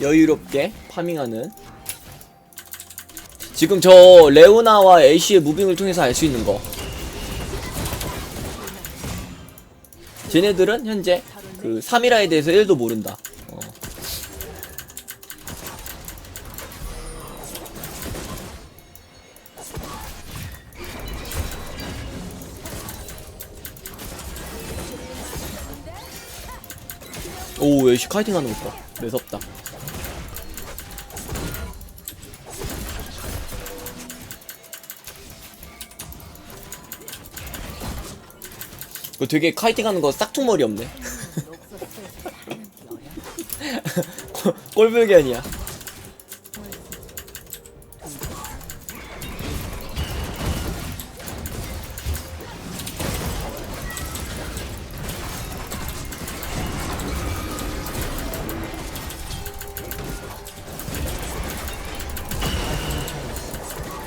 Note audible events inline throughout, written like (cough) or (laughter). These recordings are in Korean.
여유롭게 파밍하는. 지금 저 레오나와 애쉬의 무빙을 통해서 알 수 있는 거. 쟤네들은 현재 그 3이라에 대해서 1도 모른다 오 애쉬 카이팅 하는 거 봐. 매섭다 그 되게 카이팅 하는 거 싹퉁머리 없네. (laughs) 꼴- 꼴불견이야.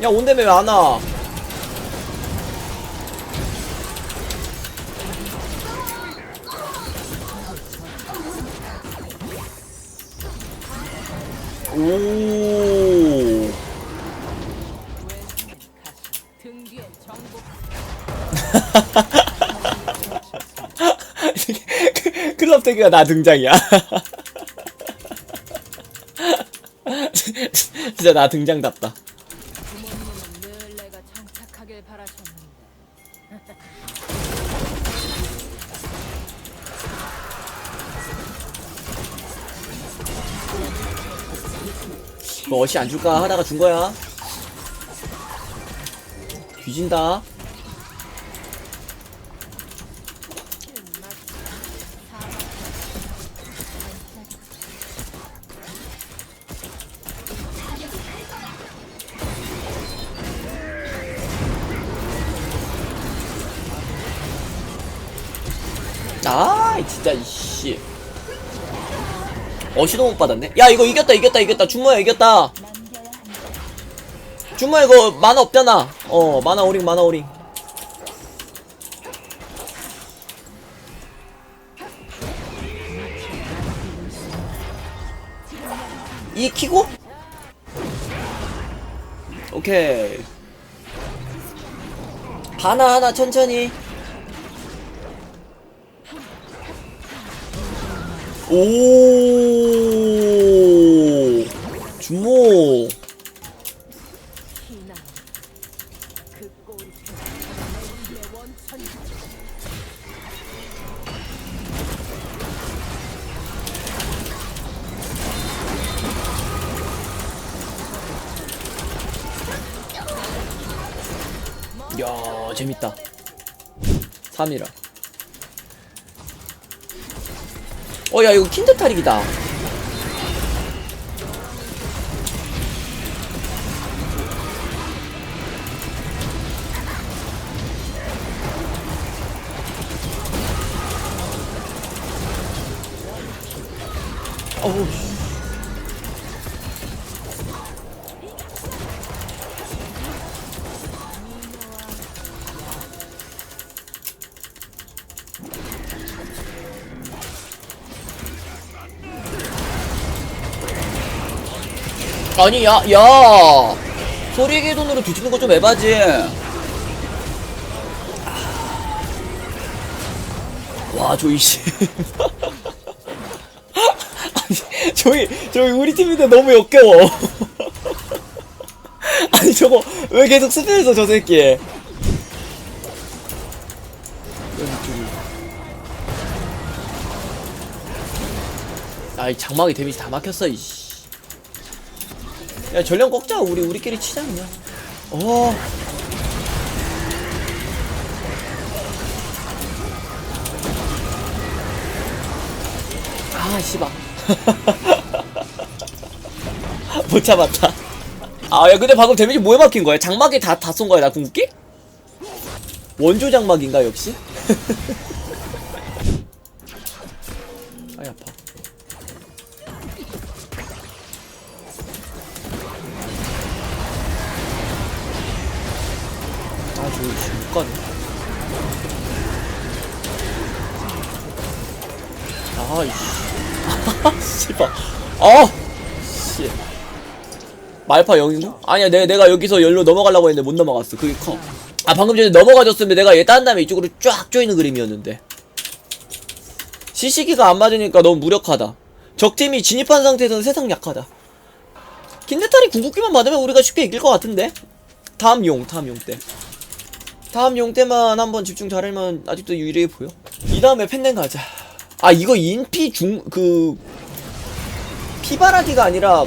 야 온다며 왜안 와? 오. (laughs) 클럽 태그가 나 등장이야. (laughs) 진짜 나 등장답다. 정착하길 바라셨는데 뭐 어시 안 줄까 하다가 준 거야. 뒤진다. 아, 진짜 이씨. 어시도 못 받았네. 야, 이거 이겼다, 이겼다, 이겼다. 준모야 이겼다. 준모 이거 만화 없잖아. 어, 만화 오링, 만화 오링. 이 키고? 오케이. 하나 하나 천천히. 오. 원천 야 재밌다. 3이라 어 야 이거 킨드 탈익이다. 어우 아니 야 야. 소리의 돈으로 뒤집는 거 좀 에바지. 와 조이 씨. (laughs) 아니 조이 조이 우리 팀인데 너무 역겨워. (laughs) 아니 저거 왜 계속 스페에서 저 새끼. 아이 장막이 데미지 다 막혔어 이씨 야 전령 꺾자 우리 우리끼리 치자 그냥 어 아, 씨발. (laughs) 못 잡았다. 아, 야, 근데 방금 데미지 뭐에 막힌 거야? 장막에 다, 다 쏜 거야, 나 궁극기? 원조 장막인가, 역시? (laughs) 아이, 아파. 아, 저, 못 가네. 아이씨. 씨발. 아 씨. 말파 영이고? 아니야 내, 내가 여기서 열로 넘어가려고 했는데 못 넘어갔어. 그게 커. 아 방금 전에 넘어가줬으면 내가 얘 딴 다음에 이쪽으로 쫙 조이는 그림이었는데. 시시기가 안 맞으니까 너무 무력하다. 적팀이 진입한 상태에서는 세상 약하다. 킨데탈이 궁극기만 받으면 우리가 쉽게 이길 것 같은데? 다음 용 다음 용 때 다음 용 때만 한번 집중 잘하면 아직도 유리해 보여. 이 다음에 펜넨 가자. 아 이거 인피 중 그 피바라기가 아니라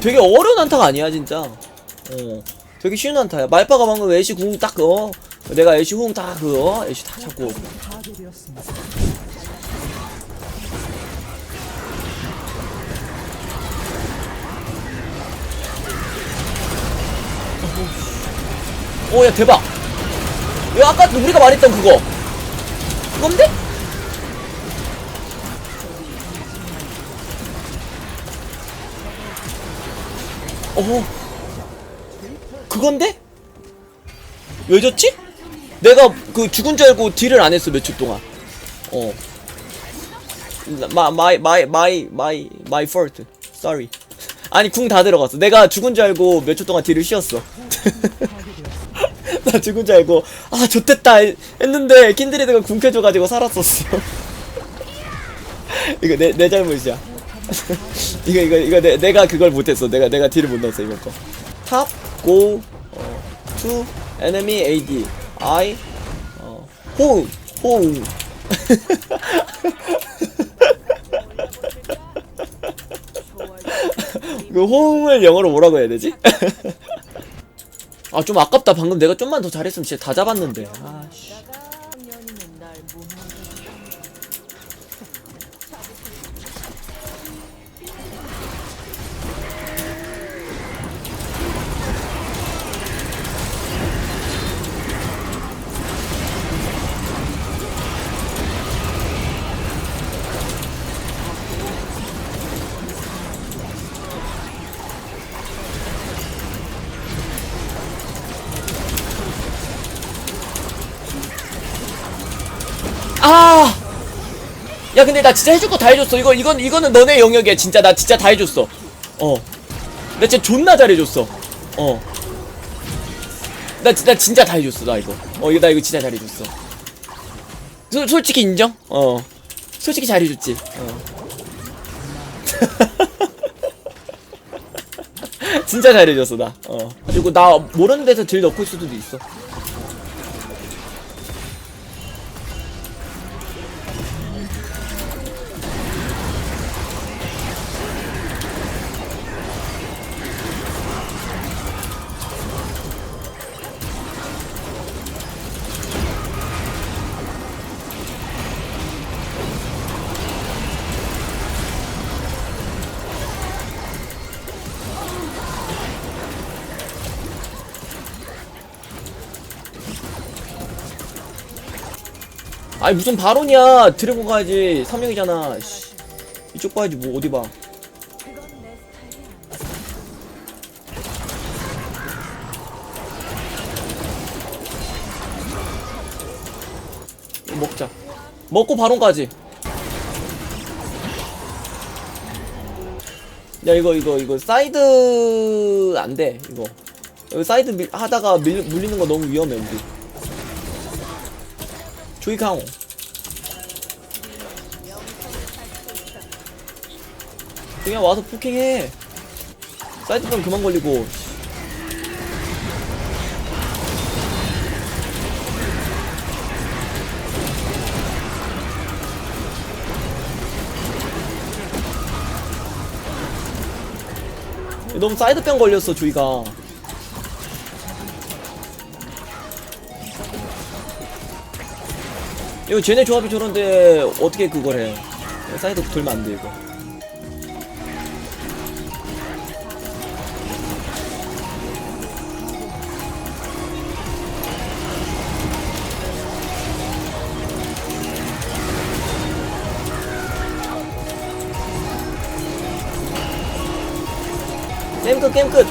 되게 어려운 한타가 아니야 진짜. 어. 되게 쉬운 한타야. 말파가 방금 애쉬 궁딱 어. 내가 애쉬 궁다그 어. 애쉬 다 잡고. 오야 대박. 야 아까 우리가 말했던 그거. 그건데? 어. 그건데? 왜 졌지? 내가 그 죽은 줄 알고 딜을 안 했어 며칠 동안. 어. 마, 마이 마이 마이 마이 마이 fault. 아니 궁 다 들어갔어. 내가 죽은 줄 알고 며칠 동안 딜을 쉬었어. (laughs) 나 죽은 줄 알고 아 좋댔다 했는데 킨드리드가 궁 켜줘가지고 살았었어. (laughs) 이거 내, 내 잘못이야 (laughs) 이거 이거 이거 내, 내가 그걸 못했어. 내가 내가 딜을 못 넣었어 이번 거탑 고 어, 투 enemy AD I 어, 호응 호응 (laughs) 그 호응을 영어로 뭐라고 해야 되지? (laughs) 아 좀 아깝다. 방금 내가 좀만 더 잘했으면 진짜 다 잡았는데. 아씨 야 근데 나 진짜 해줄 거 다 해줬어. 이거 이건 이거는 너네 영역이야. 진짜 나 진짜 다 해줬어. 어나 진짜 존나 잘해줬어. 어나 나 진짜 다 해줬어 나 이거. 어 이거 나 이거 진짜 잘해줬어. 솔 솔직히 인정? 어. 솔직히 잘해줬지. 어. (laughs) 진짜 잘해줬어 나어. 그리고 나 모르는 데서 딜 넣고 있을 수도 있어 아니 무슨 바론이야. 드래곤 가야지. 3명이잖아. 씨. 이쪽 봐야지 뭐 어디 봐. 먹자. 먹고 바론까지. 야 이거 이거 이거 사이드 안돼 이거. 사이드 밀, 하다가 밀, 물리는 거 너무 위험해 우리 조이 강호 그냥 와서 포킹해. 사이드 좀 그만 걸리고. 너무 사이드병 걸렸어 주희가 이거 쟤네 조합이 저런데 어떻게 그걸 해? 사이드 돌면 안돼 이거. 게임 끝 게임 끝.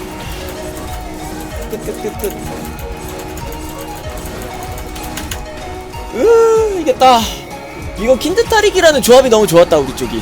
끝 끝 끝끝 으 이겼다 이거 킨드타릭이라는 조합이 너무 좋았다 우리 쪽이